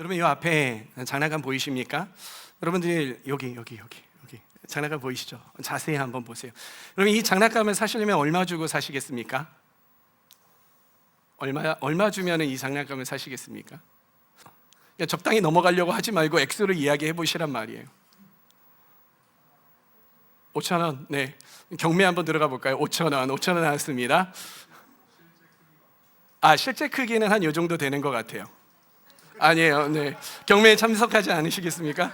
여러분 이 앞에 장난감 보이십니까? 여러분들 여기 여기 여기 여기 장난감 보이시죠? 자세히 한번 보세요. 여러분 이 장난감을 사시려면 얼마 주고 사시겠습니까? 얼마 얼마 주면은 이 장난감을 사시겠습니까? 그냥 적당히 넘어가려고 하지 말고 액수를 이야기해 보시란 말이에요. 5천 원, 네 경매 한번 들어가 볼까요? 5천 원, 5천 원 나왔습니다. 아 실제 크기는 한 요 정도 되는 것 같아요. 아니에요. 네. 경매에 참석하지 않으시겠습니까?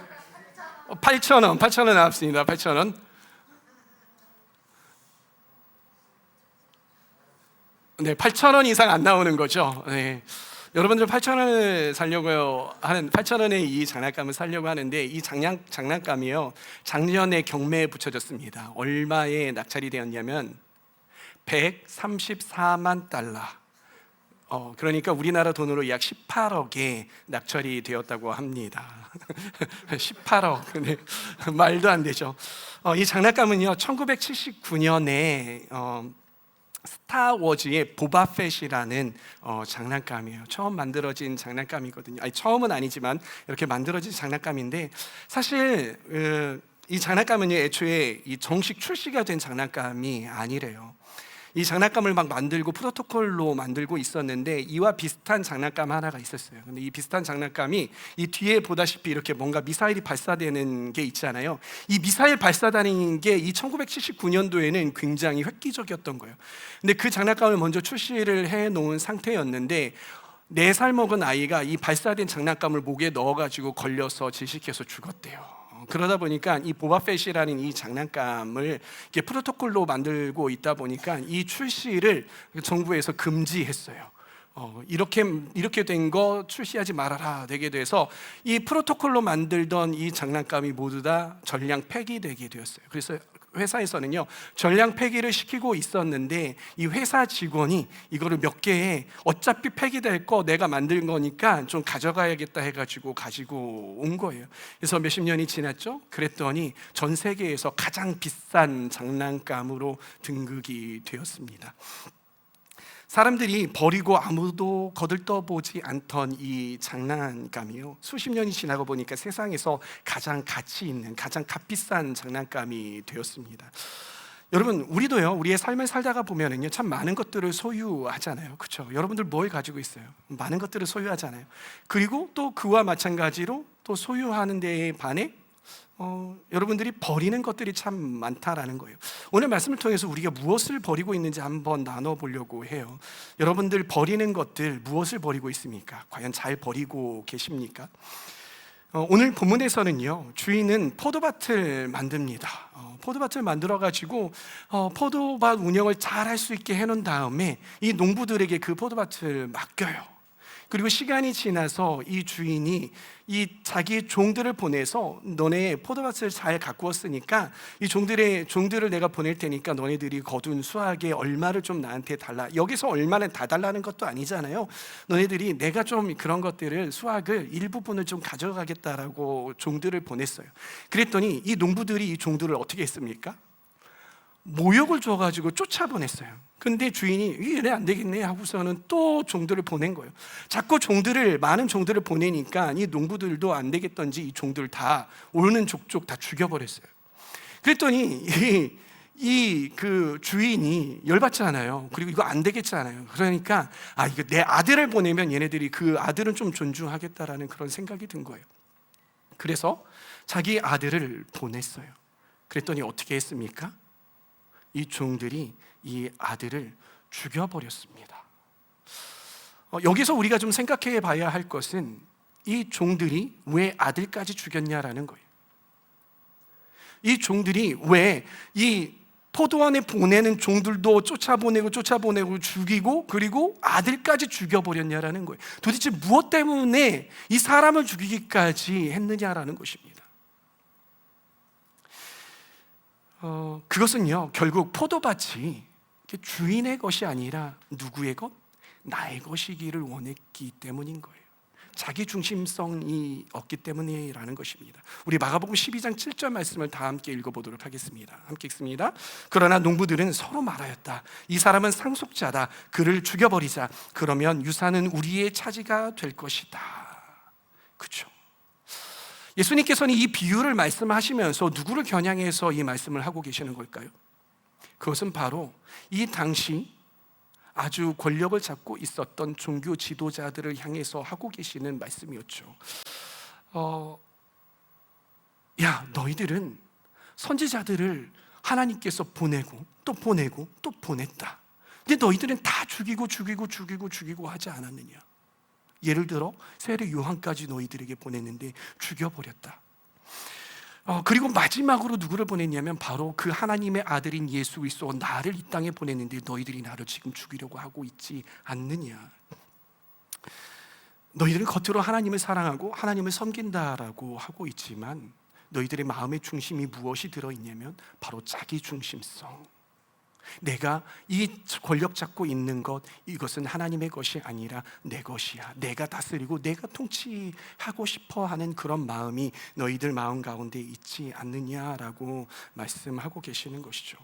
8천 원, 8천 원 나왔습니다. 8천 원. 네, 8천 원 이상 안 나오는 거죠. 네. 여러분들 8천 원을 살려고요 하는 8천 원의 이 장난감을 살려고 하는데 이 장난 장난감이요 작년에 경매에 붙여졌습니다. 얼마에 낙찰이 되었냐면 134만 달러. 어, 그러니까 우리나라 돈으로 약 18억에 낙찰이 되었다고 합니다. 18억. 네. 말도 안 되죠. 어, 이 장난감은요, 1979년에 어, 스타워즈의 보바펫이라는 어, 장난감이에요. 처음 만들어진 장난감이거든요. 아니 처음은 아니지만 이렇게 만들어진 장난감인데 사실 어, 이 장난감은 애초에 이 정식 출시가 된 장난감이 아니래요. 이 장난감을 막 만들고 프로토콜로 만들고 있었는데 이와 비슷한 장난감 하나가 있었어요. 근데 이 비슷한 장난감이 이 뒤에 보다시피 이렇게 뭔가 미사일이 발사되는 게 있잖아요. 이 미사일 발사되는 게 이 1979년도에는 굉장히 획기적이었던 거예요. 근데 그 장난감을 먼저 출시를 해 놓은 상태였는데 네 살 먹은 아이가 이 발사된 장난감을 목에 넣어가지고 걸려서 질식해서 죽었대요. 어, 그러다 보니까 이 보바펫이라는 이 장난감을 프로토콜로 만들고 있다 보니까 이 출시를 정부에서 금지했어요. 어, 이렇게 이렇게 된 거 출시하지 말아라 되게 돼서 이 프로토콜로 만들던 이 장난감이 모두 다 전량 폐기되게 되었어요. 그래서 회사에서는요 전량 폐기를 시키고 있었는데 이 회사 직원이 이거를 몇 개에 어차피 폐기될 거 내가 만든 거니까 좀 가져가야겠다 해가지고 가지고 온 거예요. 그래서 몇십 년이 지났죠. 그랬더니 전 세계에서 가장 비싼 장난감으로 등극이 되었습니다. 사람들이 버리고 아무도 거들떠보지 않던 이 장난감이요. 수십 년이 지나고 보니까 세상에서 가장 가치 있는, 가장 값비싼 장난감이 되었습니다. 여러분, 우리도요, 우리의 삶을 살다가 보면은요, 참 많은 것들을 소유하잖아요. 그렇죠? 여러분들 뭘 가지고 있어요? 많은 것들을 소유하잖아요. 그리고 또 그와 마찬가지로 또 소유하는 데에 반해 어, 여러분들이 버리는 것들이 참 많다라는 거예요. 오늘 말씀을 통해서 우리가 무엇을 버리고 있는지 한번 나눠 보려고 해요. 여러분들 버리는 것들 무엇을 버리고 있습니까? 과연 잘 버리고 계십니까? 어, 오늘 본문에서는요 주인은 포도밭을 만듭니다. 어, 포도밭을 만들어 가지고 어, 포도밭 운영을 잘 할 수 있게 해놓은 다음에 이 농부들에게 그 포도밭을 맡겨요. 그리고 시간이 지나서 이 주인이 이 자기 종들을 보내서 너네 포도밭을 잘 가꾸었으니까 이 종들의 종들을 내가 보낼 테니까 너네들이 거둔 수확에 얼마를 좀 나한테 달라. 여기서 얼마는 다 달라는 것도 아니잖아요. 너네들이 내가 좀 그런 것들을 수확을 일부분을 좀 가져가겠다라고 종들을 보냈어요. 그랬더니 이 농부들이 이 종들을 어떻게 했습니까? 모욕을 줘가지고 쫓아보냈어요. 근데 주인이 이래 안 되겠네 하고서는 또 종들을 보낸 거예요. 자꾸 종들을 많은 종들을 보내니까 이 농부들도 안 되겠던지 이 종들 다 오는 족족 다 죽여버렸어요. 그랬더니 이그 주인이 열받잖아요. 그리고 이거 안 되겠잖아요. 그러니까 아 이거 내 아들을 보내면 얘네들이 그 아들은 좀 존중하겠다라는 그런 생각이 든 거예요. 그래서 자기 아들을 보냈어요. 그랬더니 어떻게 했습니까? 이 종들이 이 아들을 죽여버렸습니다. 어, 여기서 우리가 좀 생각해 봐야 할 것은 이 종들이 왜 아들까지 죽였냐라는 거예요. 이 종들이 왜 이 포도원에 보내는 종들도 쫓아보내고 쫓아보내고 죽이고 그리고 아들까지 죽여버렸냐라는 거예요. 도대체 무엇 때문에 이 사람을 죽이기까지 했느냐라는 것입니다. 어, 그것은요, 결국 포도밭이 주인의 것이 아니라 누구의 것? 나의 것이기를 원했기 때문인 거예요. 자기 중심성이 없기 때문이라는 것입니다. 우리 마가복음 12장 7절 말씀을 다 함께 읽어보도록 하겠습니다. 함께 읽습니다. 그러나 농부들은 서로 말하였다. 이 사람은 상속자다. 그를 죽여버리자. 그러면 유산은 우리의 차지가 될 것이다. 예수님께서는 이 비유를 말씀하시면서 누구를 겨냥해서 이 말씀을 하고 계시는 걸까요? 그것은 바로 이 당시 아주 권력을 잡고 있었던 종교 지도자들을 향해서 하고 계시는 말씀이었죠. 어, 야, 너희들은 선지자들을 하나님께서 보내고 또 보내고 또 보냈다. 근데 너희들은 다 죽이고 죽이고 죽이고 죽이고 하지 않았느냐? 예를 들어 세례 요한까지 너희들에게 보냈는데 죽여버렸다. 어, 그리고 마지막으로 누구를 보냈냐면 바로 그 하나님의 아들인 예수 그리스도 나를 이 땅에 보냈는데 너희들이 나를 지금 죽이려고 하고 있지 않느냐? 너희들은 겉으로 하나님을 사랑하고 하나님을 섬긴다라고 하고 있지만 너희들의 마음의 중심이 무엇이 들어 있냐면 바로 자기 중심성. 내가 이 권력 잡고 있는 것 이것은 하나님의 것이 아니라 내 것이야. 내가 다스리고 내가 통치하고 싶어 하는 그런 마음이 너희들 마음 가운데 있지 않느냐라고 말씀하고 계시는 것이죠.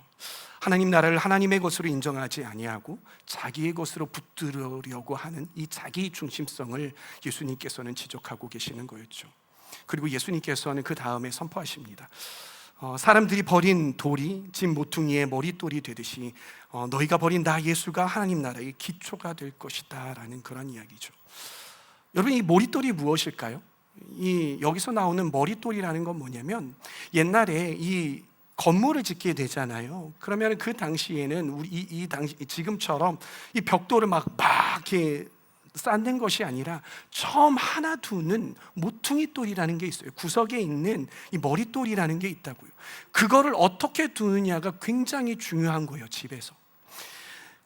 하나님 나라를 하나님의 것으로 인정하지 아니하고 자기의 것으로 붙들으려고 하는 이 자기 중심성을 예수님께서는 지적하고 계시는 거였죠. 그리고 예수님께서는 그 다음에 선포하십니다. 어, 사람들이 버린 돌이 집 모퉁이의 머릿돌이 되듯이 어, 너희가 버린 나 예수가 하나님 나라의 기초가 될 것이다 라는 그런 이야기죠. 여러분 이 머릿돌이 무엇일까요? 이 여기서 나오는 머릿돌이라는 건 뭐냐면 옛날에 이 건물을 짓게 되잖아요. 그러면 그 당시에는 우리 이, 이 당시 지금처럼 이 벽돌을 막막 이렇게 쌓는 것이 아니라 처음 하나 두는 모퉁이 돌이라는 게 있어요. 구석에 있는 이 머릿돌이라는 게 있다고요. 그거를 어떻게 두느냐가 굉장히 중요한 거예요, 집에서.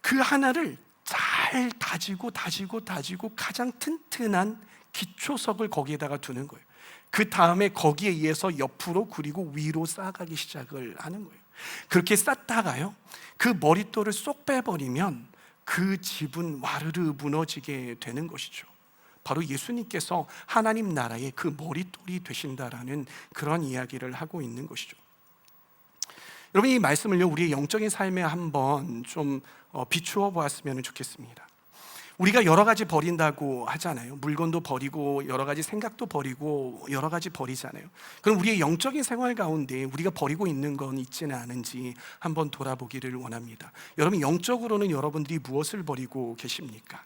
그 하나를 잘 다지고 다지고 다지고 가장 튼튼한 기초석을 거기에다가 두는 거예요. 그 다음에 거기에 의해서 옆으로 그리고 위로 쌓아가기 시작을 하는 거예요. 그렇게 쌓다가요, 그 머릿돌을 쏙 빼버리면 그 집은 와르르 무너지게 되는 것이죠. 바로 예수님께서 하나님 나라의 그 머릿돌이 되신다라는 그런 이야기를 하고 있는 것이죠. 여러분 이 말씀을요 우리의 영적인 삶에 한번 좀 어, 비추어 보았으면 좋겠습니다. 우리가 여러 가지 버린다고 하잖아요. 물건도 버리고 여러 가지 생각도 버리고 여러 가지 버리잖아요. 그럼 우리의 영적인 생활 가운데 우리가 버리고 있는 건 있지는 않은지 한번 돌아보기를 원합니다. 여러분 영적으로는 여러분들이 무엇을 버리고 계십니까?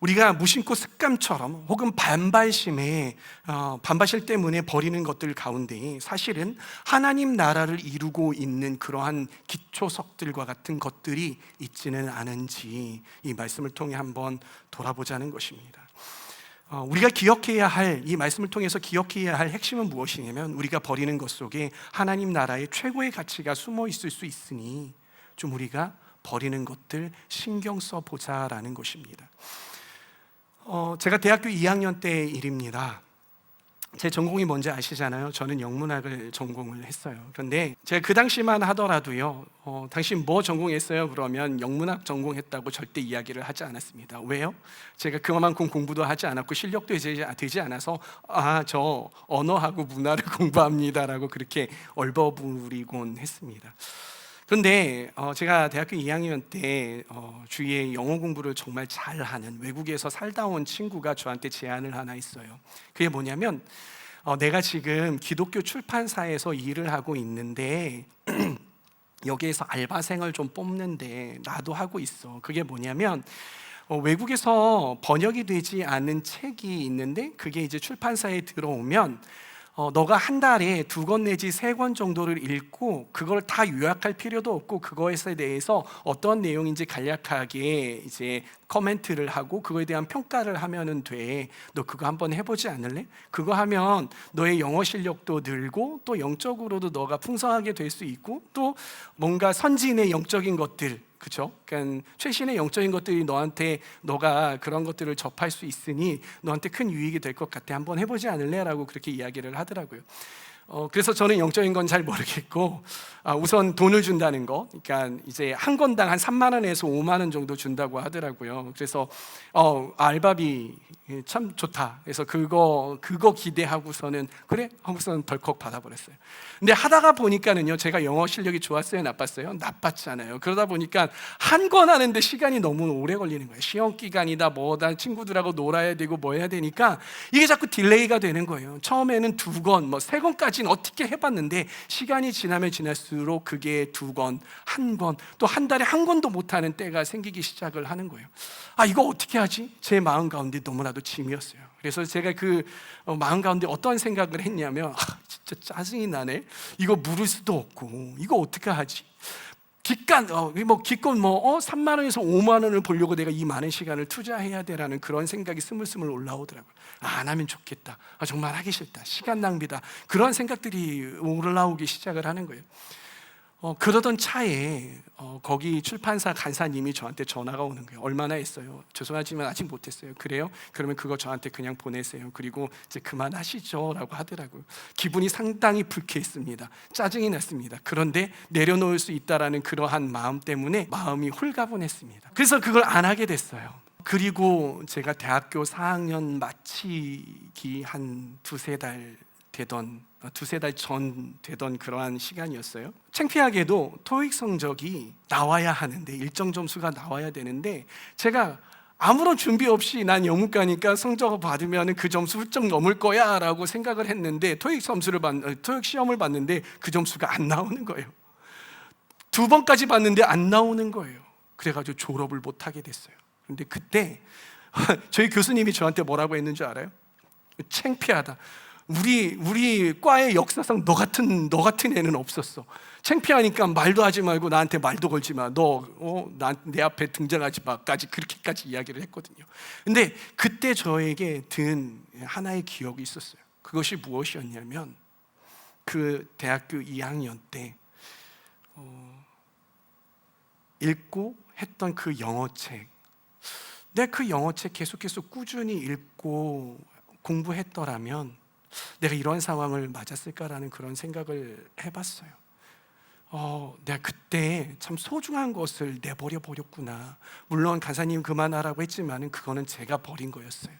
우리가 무심코 습관처럼 혹은 반발심에 어, 반발심 때문에 버리는 것들 가운데 사실은 하나님 나라를 이루고 있는 그러한 기초석들과 같은 것들이 있지는 않은지 이 말씀을 통해 한번 돌아보자는 것입니다. 어, 우리가 기억해야 할 이 말씀을 통해서 기억해야 할 핵심은 무엇이냐면 우리가 버리는 것 속에 하나님 나라의 최고의 가치가 숨어 있을 수 있으니 좀 우리가 버리는 것들 신경 써 보자라는 것입니다. 어, 제가 대학교 2학년 때 일입니다. 제 전공이 뭔지 아시잖아요. 저는 영문학을 전공을 했어요. 그런데 제가 그 당시만 하더라도요. 어, 당신 뭐 전공했어요? 그러면 영문학 전공했다고 절대 이야기를 하지 않았습니다. 왜요? 제가 그만큼 공부도 하지 않았고 실력도 이제 되지 않아서 아 저 언어하고 문화를 공부합니다라고 그렇게 얼버무리곤 했습니다. 그런데 어, 제가 대학교 2학년 때 어, 주위에 영어 공부를 정말 잘하는 외국에서 살다 온 친구가 저한테 제안을 하나 있어요. 그게 뭐냐면 어, 내가 지금 기독교 출판사에서 일을 하고 있는데 여기에서 알바생을 좀 뽑는데 나도 하고 있어. 그게 뭐냐면 어, 외국에서 번역이 되지 않은 책이 있는데 그게 이제 출판사에 들어오면 어, 너가 한 달에 두 권 내지 세 권 정도를 읽고 그걸 다 요약할 필요도 없고 그거에 대해서 어떤 내용인지 간략하게 이제 커멘트를 하고 그거에 대한 평가를 하면은 돼. 너 그거 한번 해보지 않을래? 그거 하면 너의 영어 실력도 늘고 또 영적으로도 너가 풍성하게 될 수 있고 또 뭔가 선진의 영적인 것들 그렇죠? 그러니까 최신의 영적인 것들이 너한테 너가 그런 것들을 접할 수 있으니 너한테 큰 유익이 될 것 같아. 한번 해보지 않을래?라고 그렇게 이야기를 하더라고요. 어, 그래서 저는 영적인 건 잘 모르겠고 아, 우선 돈을 준다는 거, 그러니까 이제 한 건당 한 3만 원에서 5만 원 정도 준다고 하더라고요. 그래서 어, 알바비 예, 참 좋다. 그래서 그거 그거 기대하고서는 그래 하고서는 덜컥 받아버렸어요. 근데 하다가 보니까는요, 제가 영어 실력이 좋았어요, 나빴어요? 나빴잖아요. 그러다 보니까 한 권 하는데 시간이 너무 오래 걸리는 거예요. 시험 기간이다, 뭐다, 친구들하고 놀아야 되고 뭐 해야 되니까 이게 자꾸 딜레이가 되는 거예요. 처음에는 두 권, 뭐 세 권까지는 어떻게 해봤는데 시간이 지나면 지날수록 그게 두 권, 한 권, 또 한 달에 한 권도 못하는 때가 생기기 시작을 하는 거예요. 아 이거 어떻게 하지? 제 마음 가운데 너무나도 짐이었어요. 그래서 제가 그 어, 마음 가운데 어떤 생각을 했냐면 아, 진짜 짜증이 나네. 이거 물을 수도 없고 이거 어떻게 하지? 기간 어, 뭐 기껏 뭐 어, 3만 원에서 5만 원을 보려고 내가 이 많은 시간을 투자해야 되라는 그런 생각이 스물스물 올라오더라고요. 아, 안 하면 좋겠다. 아, 정말 하기 싫다. 시간 낭비다. 그런 생각들이 올라오기 시작을 하는 거예요. 어, 그러던 차에 어, 거기 출판사 간사님이 저한테 전화가 오는 거예요. 얼마나 했어요? 죄송하지만 아직 못했어요. 그래요? 그러면 그거 저한테 그냥 보내세요. 그리고 이제 그만하시죠라고 하더라고요. 기분이 상당히 불쾌했습니다. 짜증이 났습니다. 그런데 내려놓을 수 있다라는 그러한 마음 때문에 마음이 홀가분했습니다. 그래서 그걸 안 하게 됐어요. 그리고 제가 대학교 4학년 마치기 한 두세 달 되던 두세 달 전 되던 그러한 시간이었어요. 창피하게도 토익 성적이 나와야 하는데 일정 점수가 나와야 되는데 제가 아무런 준비 없이 난 영문과니까 성적을 받으면 그 점수 훌쩍 넘을 거야라고 생각을 했는데 토익 점수를 받 토익 시험을 봤는데 그 점수가 안 나오는 거예요. 두 번까지 봤는데 안 나오는 거예요. 그래가지고 졸업을 못 하게 됐어요. 근데 그때 저희 교수님이 저한테 뭐라고 했는 줄 알아요? 창피하다. 우리 우리 과의 역사상 너 같은 너 같은 애는 없었어. 창피하니까 말도 하지 말고 나한테 말도 걸지 마. 너나내 앞에 등장하지 마까지 그렇게까지 이야기를 했거든요. 근데 그때 저에게 든 하나의 기억이 있었어요. 그것이 무엇이었냐면 그 대학교 2학년 때 어, 읽고 했던 그 영어책. 내 그 영어책 계속해서 꾸준히 읽고 공부했더라면 내가 이런 상황을 맞았을까라는 그런 생각을 해봤어요. 어, 내가 그때 참 소중한 것을 내버려 버렸구나. 물론 간사님 그만하라고 했지만은 그거는 제가 버린 거였어요.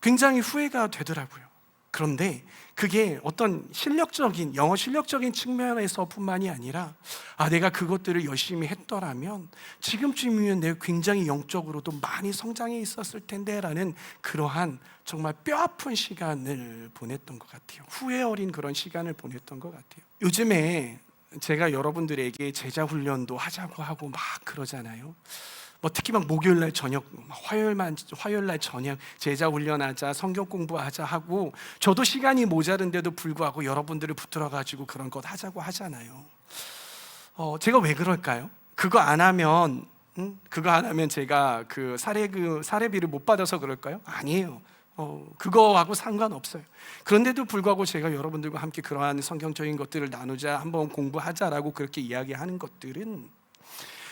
굉장히 후회가 되더라고요. 그런데 그게 어떤 실력적인 영어 실력적인 측면에서뿐만이 아니라 아 내가 그것들을 열심히 했더라면 지금쯤이면 내가 굉장히 영적으로도 많이 성장해 있었을 텐데라는 그러한 정말 뼈아픈 시간을 보냈던 것 같아요. 후회 어린 그런 시간을 보냈던 것 같아요. 요즘에 제가 여러분들에게 제자 훈련도 하자고 하고 막 그러잖아요. 뭐 특히 막 목요일 날 저녁 화요일만 화요일 날 저녁 제자 훈련하자 성경 공부하자 하고 저도 시간이 모자른데도 불구하고 여러분들을 붙들어 가지고 그런 것 하자고 하잖아요. 어 제가 왜 그럴까요? 그거 안 하면 음? 그거 안 하면 제가 그 사례 그 사례비를 못 받아서 그럴까요? 아니에요. 어, 그거하고 상관없어요. 그런데도 불구하고 제가 여러분들과 함께 그러한 성경적인 것들을 나누자, 한번 공부하자라고 그렇게 이야기하는 것들은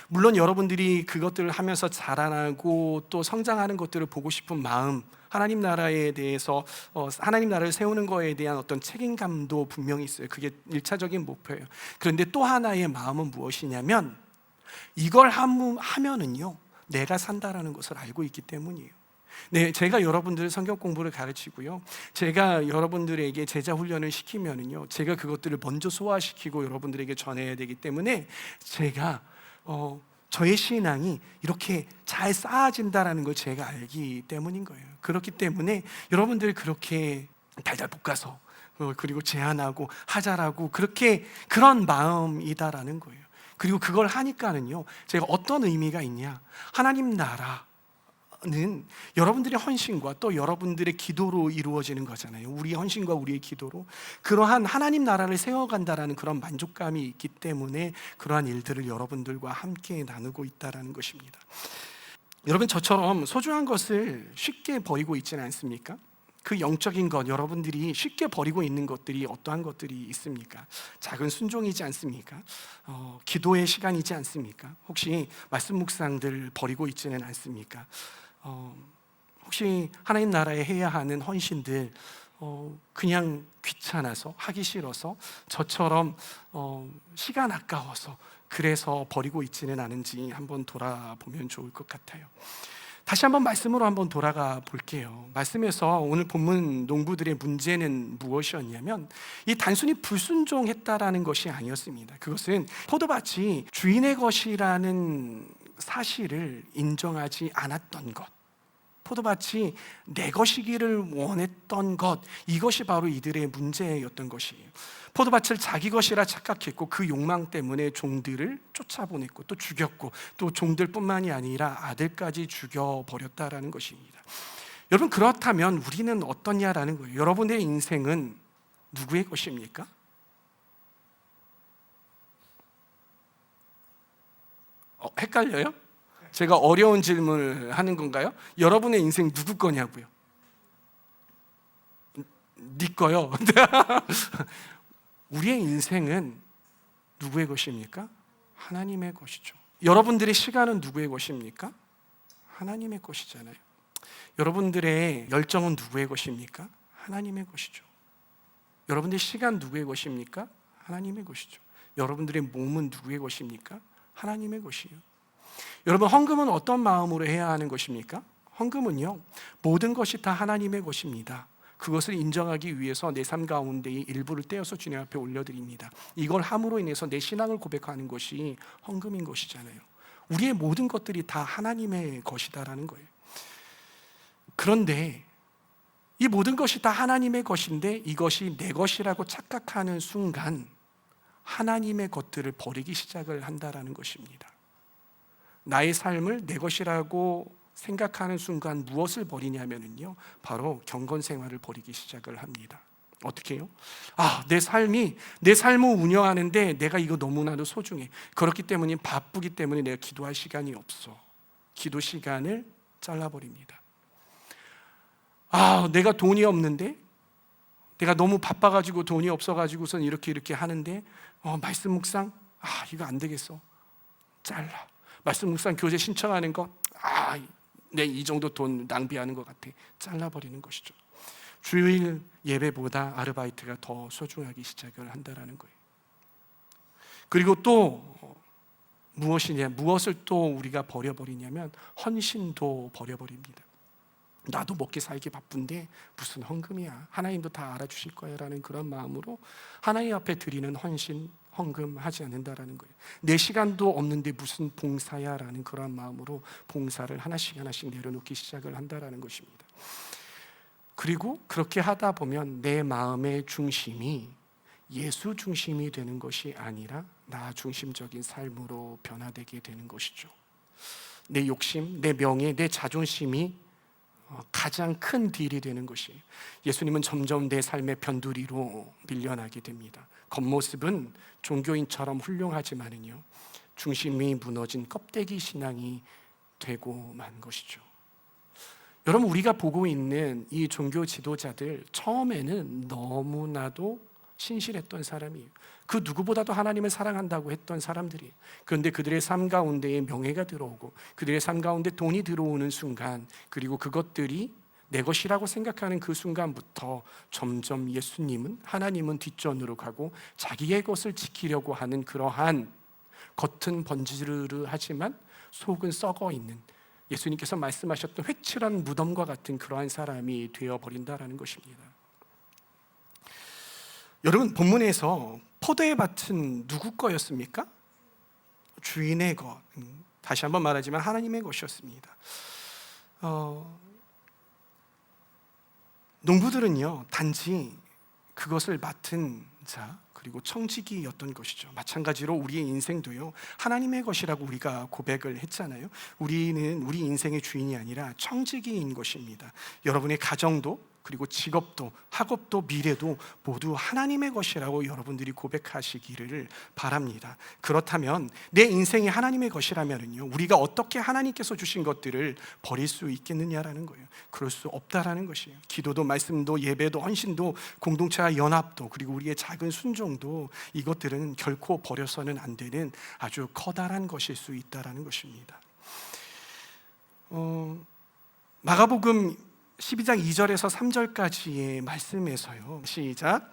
물론 여러분들이 그것들을 하면서 자라나고 또 성장하는 것들을 보고 싶은 마음, 하나님 나라에 대해서 어, 하나님 나라를 세우는 거에 대한 어떤 책임감도 분명히 있어요. 그게 일차적인 목표예요. 그런데 또 하나의 마음은 무엇이냐면 이걸 하면은요, 내가 산다라는 것을 알고 있기 때문이에요. 네, 제가 여러분들 성경 공부를 가르치고요. 제가 여러분들에게 제자 훈련을 시키면은요. 제가 그것들을 먼저 소화시키고 여러분들에게 전해야 되기 때문에 제가 어, 저의 신앙이 이렇게 잘 쌓아진다라는 걸 제가 알기 때문인 거예요. 그렇기 때문에 여러분들 그렇게 달달 볶아서 어, 그리고 제안하고 하자라고 그렇게 그런 마음이다라는 거예요. 그리고 그걸 하니까는요, 제가 어떤 의미가 있냐? 하나님 나라, 는 여러분들의 헌신과 또 여러분들의 기도로 이루어지는 거잖아요. 우리 헌신과 우리의 기도로 그러한 하나님 나라를 세워간다라는 그런 만족감이 있기 때문에 그러한 일들을 여러분들과 함께 나누고 있다라는 것입니다. 여러분 저처럼 소중한 것을 쉽게 버리고 있지는 않습니까? 그 영적인 것 여러분들이 쉽게 버리고 있는 것들이 어떠한 것들이 있습니까? 작은 순종이지 않습니까? 어, 기도의 시간이지 않습니까? 혹시 말씀 묵상들 버리고 있지는 않습니까? 어, 혹시 하나님 나라에 해야 하는 헌신들 어, 그냥 귀찮아서 하기 싫어서 저처럼 어, 시간 아까워서 그래서 버리고 있지는 않은지 한번 돌아보면 좋을 것 같아요. 다시 한번 말씀으로 한번 돌아가 볼게요. 말씀에서 오늘 본문 농부들의 문제는 무엇이었냐면 이 단순히 불순종했다라는 것이 아니었습니다. 그것은 포도밭이 주인의 것이라는 사실을 인정하지 않았던 것. 포도밭이 내 것이기를 원했던 것 이것이 바로 이들의 문제였던 것이에요. 포도밭을 자기 것이라 착각했고 그 욕망 때문에 종들을 쫓아보냈고 또 죽였고 또 종들뿐만이 아니라 아들까지 죽여 버렸다라는 것입니다. 여러분 그렇다면 우리는 어떠냐라는 거예요. 여러분의 인생은 누구의 것입니까? 어, 헷갈려요? 제가 어려운 질문을 하는 건가요? 여러분의 인생 누구 거냐고요? 네 거요. 우리의 인생은 누구의 것입니까? 하나님의 것이죠. 여러분들의 시간은 누구의 것입니까? 하나님의 것이잖아요. 여러분들의 열정은 누구의 것입니까? 하나님의 것이죠. 여러분들의 시간 누구의 것입니까? 하나님의 것이죠. 여러분들의 몸은 누구의 것입니까? 하나님의 것이에요. 여러분 헌금은 어떤 마음으로 해야 하는 것입니까? 헌금은요 모든 것이 다 하나님의 것입니다. 그것을 인정하기 위해서 내 삶 가운데의 일부를 떼어서 주님 앞에 올려드립니다. 이걸 함으로 인해서 내 신앙을 고백하는 것이 헌금인 것이잖아요. 우리의 모든 것들이 다 하나님의 것이다라는 거예요. 그런데 이 모든 것이 다 하나님의 것인데 이것이 내 것이라고 착각하는 순간 하나님의 것들을 버리기 시작을 한다라는 것입니다. 나의 삶을 내 것이라고 생각하는 순간 무엇을 버리냐면요. 바로 경건 생활을 버리기 시작을 합니다. 어떻게 해요? 아, 내 삶이 내 삶을 운영하는데 내가 이거 너무나도 소중해. 그렇기 때문에 바쁘기 때문에 내가 기도할 시간이 없어. 기도 시간을 잘라 버립니다. 아, 내가 돈이 없는데 내가 너무 바빠 가지고 돈이 없어 가지고선 이렇게 이렇게 하는데 어, 말씀 묵상 아, 이거 안 되겠어. 잘라. 말씀 묵상 교재 신청하는 거, 아, 내 이 정도 돈 낭비하는 것 같아. 잘라버리는 것이죠. 주일 예배보다 아르바이트가 더 소중하기 시작을 한다라는 거예요. 그리고 또 무엇이냐, 무엇을 또 우리가 버려버리냐면 헌신도 버려버립니다. 나도 먹기 살기 바쁜데 무슨 헌금이야. 하나님도 다 알아주실 거야 라는 그런 마음으로 하나님 앞에 드리는 헌신, 헌금하지 않는다라는 거예요. 내 시간도 없는데 무슨 봉사야라는 그런 마음으로 봉사를 하나씩 하나씩 내려놓기 시작을 한다라는 것입니다. 그리고 그렇게 하다 보면 내 마음의 중심이 예수 중심이 되는 것이 아니라 나 중심적인 삶으로 변화되게 되는 것이죠. 내 욕심, 내 명예, 내 자존심이 어, 가장 큰 딜이 되는 것이 예수님은 점점 내 삶의 변두리로 밀려나게 됩니다. 겉모습은 종교인처럼 훌륭하지만은요 중심이 무너진 껍데기 신앙이 되고 만 것이죠. 여러분 우리가 보고 있는 이 종교 지도자들 처음에는 너무나도 신실했던 사람이에요. 그 누구보다도 하나님을 사랑한다고 했던 사람들이. 그런데 그들의 삶 가운데에 명예가 들어오고 그들의 삶 가운데 돈이 들어오는 순간 그리고 그것들이 내 것이라고 생각하는 그 순간부터 점점 예수님은 하나님은 뒷전으로 가고 자기의 것을 지키려고 하는 그러한 겉은 번지르르하지만 속은 썩어 있는 예수님께서 말씀하셨던 회칠한 무덤과 같은 그러한 사람이 되어 버린다라는 것입니다. 여러분 본문에서 포도의 밭은 누구 거였습니까? 주인의 것. 음, 다시 한번 말하지만 하나님의 것이었습니다. 어, 농부들은요 단지 그것을 맡은 자 그리고 청지기였던 것이죠. 마찬가지로 우리의 인생도요 하나님의 것이라고 우리가 고백을 했잖아요. 우리는 우리 인생의 주인이 아니라 청지기인 것입니다. 여러분의 가정도 그리고 직업도 학업도 미래도 모두 하나님의 것이라고 여러분들이 고백하시기를 바랍니다. 그렇다면 내 인생이 하나님의 것이라면요 우리가 어떻게 하나님께서 주신 것들을 버릴 수 있겠느냐라는 거예요. 그럴 수 없다라는 것이에요. 기도도 말씀도 예배도 헌신도 공동체와 연합도 그리고 우리의 작은 순종도 이것들은 결코 버려서는 안 되는 아주 커다란 것일 수 있다라는 것입니다. 어, 마가복음 12장 2절에서 3절까지의 말씀에서요. 시작.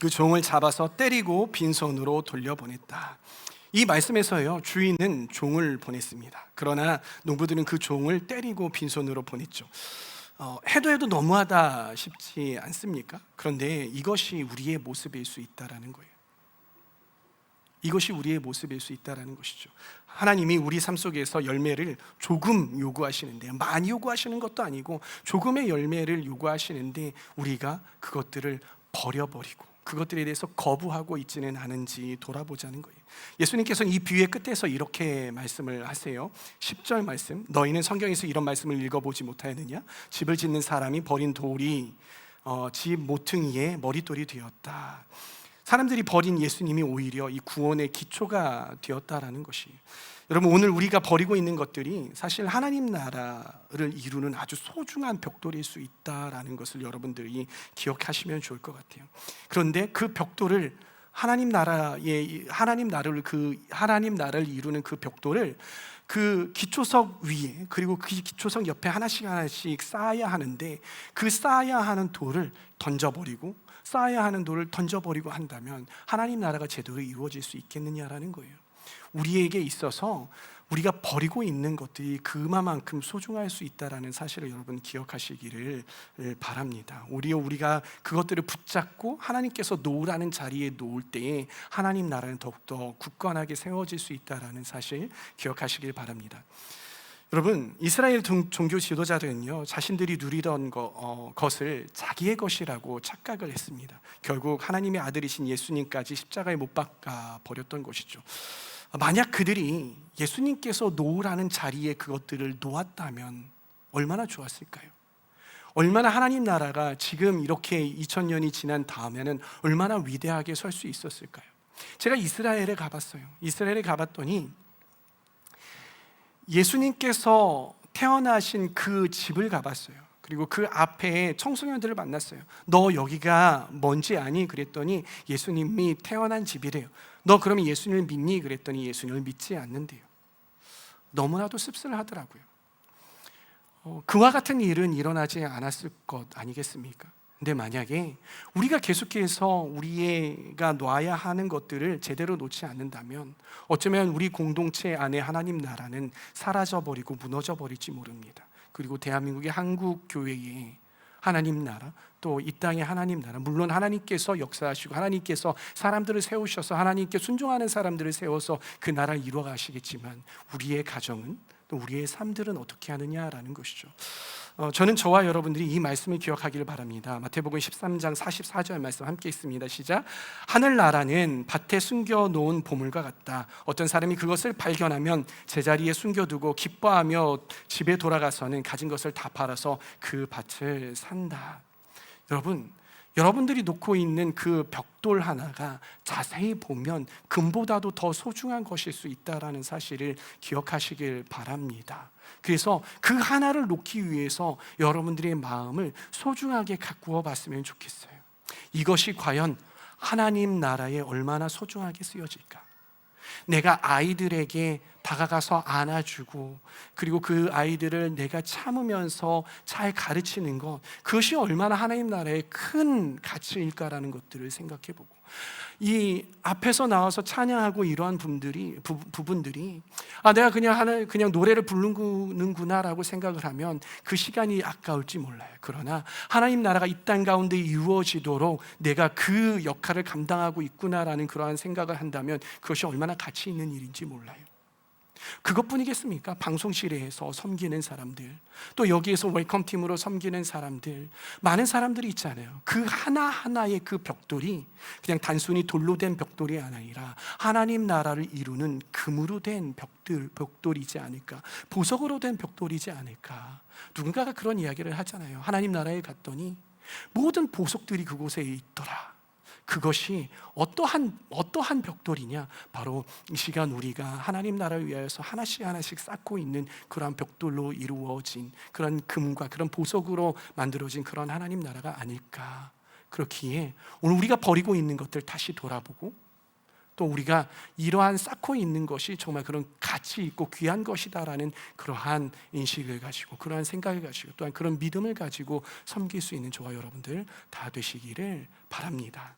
그 종을 잡아서 때리고 빈손으로 돌려보냈다. 이 말씀에서요 주인은 종을 보냈습니다. 그러나 농부들은 그 종을 때리고 빈손으로 보냈죠. 어, 해도 해도 너무하다 싶지 않습니까? 그런데 이것이 우리의 모습일 수 있다라는 거예요. 이것이 우리의 모습일 수 있다라는 것이죠. 하나님이 우리 삶 속에서 열매를 조금 요구하시는데 많이 요구하시는 것도 아니고 조금의 열매를 요구하시는데 우리가 그것들을 버려버리고 그것들에 대해서 거부하고 있지는 않은지 돌아보자는 거예요. 예수님께서는 이 비유의 끝에서 이렇게 말씀을 하세요. 10절 말씀. 너희는 성경에서 이런 말씀을 읽어보지 못하였느냐? 집을 짓는 사람이 버린 돌이 어, 집 모퉁이에 머릿돌이 되었다. 사람들이 버린 예수님이 오히려 이 구원의 기초가 되었다라는 것이. 여러분 오늘 우리가 버리고 있는 것들이 사실 하나님 나라를 이루는 아주 소중한 벽돌일 수 있다라는 것을 여러분들이 기억하시면 좋을 것 같아요. 그런데 그 벽돌을 하나님 나라의 하나님 나라를 그 하나님 나라를 이루는 그 벽돌을 그 기초석 위에 그리고 그 기초석 옆에 하나씩 하나씩 쌓아야 하는데 그 쌓아야 하는 돌을 던져버리고 쌓아야 하는 돌을 던져버리고 한다면 하나님 나라가 제대로 이루어질 수 있겠느냐라는 거예요. 우리에게 있어서 우리가 버리고 있는 것들이 그만큼 소중할 수 있다라는 사실을 여러분 기억하시기를 바랍니다. 오히려 우리가 그것들을 붙잡고 하나님께서 놓으라는 자리에 놓을 때에 하나님 나라는 더욱더 굳건하게 세워질 수 있다라는 사실 기억하시길 바랍니다. 여러분 이스라엘 종교 지도자들은요 자신들이 누리던 거, 어, 것을 자기의 것이라고 착각을 했습니다. 결국 하나님의 아들이신 예수님까지 십자가에 못 박아 버렸던 것이죠. 만약 그들이 예수님께서 놓으라는 자리에 그것들을 놓았다면 얼마나 좋았을까요? 얼마나 하나님 나라가 지금 이렇게 2000년이 지난 다음에는 얼마나 위대하게 설 수 있었을까요? 제가 이스라엘에 가봤어요. 이스라엘에 가봤더니 예수님께서 태어나신 그 집을 가봤어요. 그리고 그 앞에 청소년들을 만났어요. 너 여기가 뭔지 아니? 그랬더니 예수님이 태어난 집이래요. 너 그러면 예수님을 믿니? 그랬더니 예수님을 믿지 않는데요. 너무나도 씁쓸하더라고요. 어, 그와 같은 일은 일어나지 않았을 것 아니겠습니까? 근데 만약에 우리가 계속해서 우리가 놔야 하는 것들을 제대로 놓지 않는다면 어쩌면 우리 공동체 안에 하나님 나라는 사라져 버리고 무너져 버릴지 모릅니다. 그리고 대한민국의 한국 교회에 하나님 나라 또 이 땅의 하나님 나라 물론 하나님께서 역사하시고 하나님께서 사람들을 세우셔서 하나님께 순종하는 사람들을 세워서 그 나라를 이루어 가시겠지만 우리의 가정은 또 우리의 삶들은 어떻게 하느냐라는 것이죠. 어, 저는 저와 여러분들이 이 말씀을 기억하기를 바랍니다. 마태복음 13장 44절 말씀 함께 있습니다. 시작. 하늘 나라는 밭에 숨겨 놓은 보물과 같다. 어떤 사람이 그것을 발견하면 제자리에 숨겨 두고 기뻐하며 집에 돌아가서는 가진 것을 다 팔아서 그 밭을 산다. 여러분, 여러분들이 놓고 있는 그 벽돌 하나가 자세히 보면 금보다도 더 소중한 것일 수 있다라는 사실을 기억하시길 바랍니다. 그래서 그 하나를 놓기 위해서 여러분들의 마음을 소중하게 가꾸어 봤으면 좋겠어요. 이것이 과연 하나님 나라에 얼마나 소중하게 쓰여질까? 내가 아이들에게 다가가서 안아주고 그리고 그 아이들을 내가 참으면서 잘 가르치는 것 그것이 얼마나 하나님 나라의 큰 가치일까라는 것들을 생각해 보고 이 앞에서 나와서 찬양하고 이러한 분들이 부, 부분들이 아 내가 그냥 하나 그냥 노래를 부르는구나라고 생각을 하면 그 시간이 아까울지 몰라요. 그러나 하나님 나라가 이 땅 가운데 이루어지도록 내가 그 역할을 감당하고 있구나라는 그러한 생각을 한다면 그것이 얼마나 가치 있는 일인지 몰라요. 그것뿐이겠습니까? 방송실에서 섬기는 사람들, 또 여기에서 웰컴 팀으로 섬기는 사람들, 많은 사람들이 있잖아요. 그 하나하나의 그 벽돌이 그냥 단순히 돌로 된 벽돌이 아니라 하나님 나라를 이루는 금으로 된 벽돌, 벽돌이지 않을까. 보석으로 된 벽돌이지 않을까. 누군가가 그런 이야기를 하잖아요. 하나님 나라에 갔더니 모든 보석들이 그곳에 있더라. 그것이 어떠한 어떠한 벽돌이냐? 바로 이 시간 우리가 하나님 나라를 위하여서 하나씩 하나씩 쌓고 있는 그러한 벽돌로 이루어진 그런 금과 그런 보석으로 만들어진 그런 하나님 나라가 아닐까? 그렇기에 오늘 우리가 버리고 있는 것들 다시 돌아보고 또 우리가 이러한 쌓고 있는 것이 정말 그런 가치 있고 귀한 것이다라는 그러한 인식을 가지고 그러한 생각을 가지고 또한 그런 믿음을 가지고 섬길 수 있는 저와 여러분들 다 되시기를 바랍니다.